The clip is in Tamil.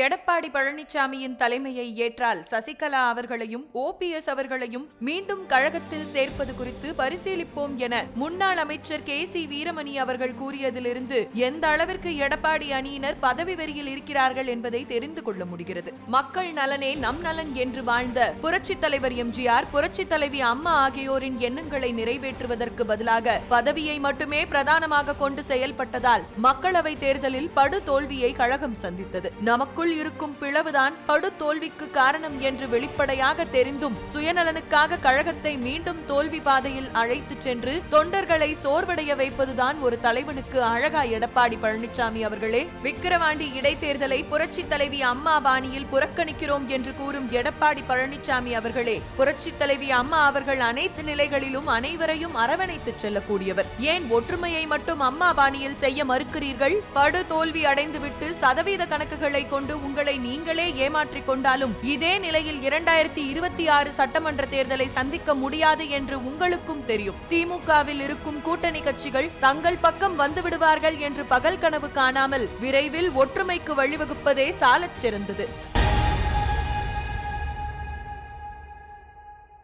எடப்பாடி பழனிசாமியின் தலைமையை ஏற்றால் சசிகலா அவர்களையும் ஓபிஎஸ் அவர்களையும் மீண்டும் கழகத்தில் சேர்ப்பது குறித்து பரிசீலிப்போம் என முன்னாள் அமைச்சர் கே சி வீரமணி அவர்கள் கூறியதிலிருந்து எந்த அளவிற்கு எடப்பாடி அணியினர் பதவி வெறியில் இருக்கிறார்கள் என்பதை தெரிந்து கொள்ள முடிகிறது. மக்கள் நலனே நம் நலன் என்று வாழ்ந்த புரட்சித் தலைவர் எம்ஜிஆர் புரட்சித் தலைவி அம்மா ஆகியோரின் எண்ணங்களை நிறைவேற்றுவதற்கு பதிலாக பதவியை மட்டுமே பிரதானமாக கொண்டு செயல்பட்டதால் மக்களவை தேர்தலில் படு தோல்வியை கழகம் சந்தித்தது. நமக்கு நமக்குள் இருக்கும் பிளவுதான் படு தோல்விக்கு காரணம் என்று வெளிப்படையாக தெரிந்தும் சுயநலனுக்காக கழகத்தை மீண்டும் தோல்வி பாதையில் அழைத்துச் சென்று தொண்டர்களை சோர்வடைய வைப்பதுதான் ஒரு தலைவனுக்கு அழகா எடப்பாடி பழனிசாமி அவர்களே. விக்கிரவாண்டி இடைத்தேர்தலை புரட்சித் தலைவி அம்மா பாணியில் புறக்கணிக்கிறோம் என்று கூறும் எடப்பாடி பழனிசாமி அவர்களே புரட்சி தலைவி அம்மா அவர்கள் அனைத்து நிலைகளிலும் அனைவரையும் அரவணைத்துச் செல்லக்கூடியவர். ஏன் ஒற்றுமையை மட்டும் அம்மா பாணியில் செய்ய மறுக்கிறீர்கள்? படு தோல்வி அடைந்துவிட்டு சதவீத கணக்குகளை கொண்டு உங்களை நீங்களே ஏமாற்றிக் கொண்டாலும் இதே நிலையில் இரண்டாயிரத்தி இருபத்தி ஆறு சட்டமன்ற தேர்தலை சந்திக்க முடியாது என்று உங்களுக்கும் தெரியும். திமுகவில் இருக்கும் கூட்டணி கட்சிகள் தங்கள் பக்கம் வந்துவிடுவார்கள் என்று பகல் கனவு காணாமல் விரைவில் ஒற்றுமைக்கு வழிவகுப்பதே சாலச் சிறந்தது.